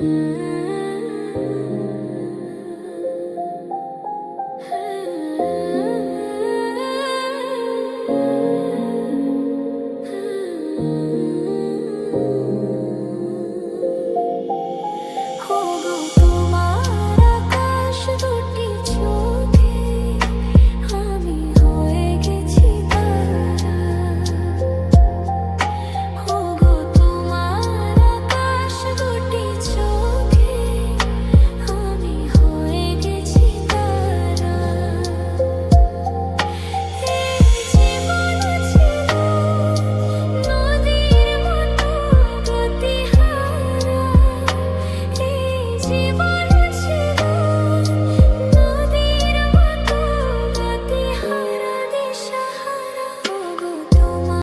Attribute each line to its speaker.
Speaker 1: go, go. motivo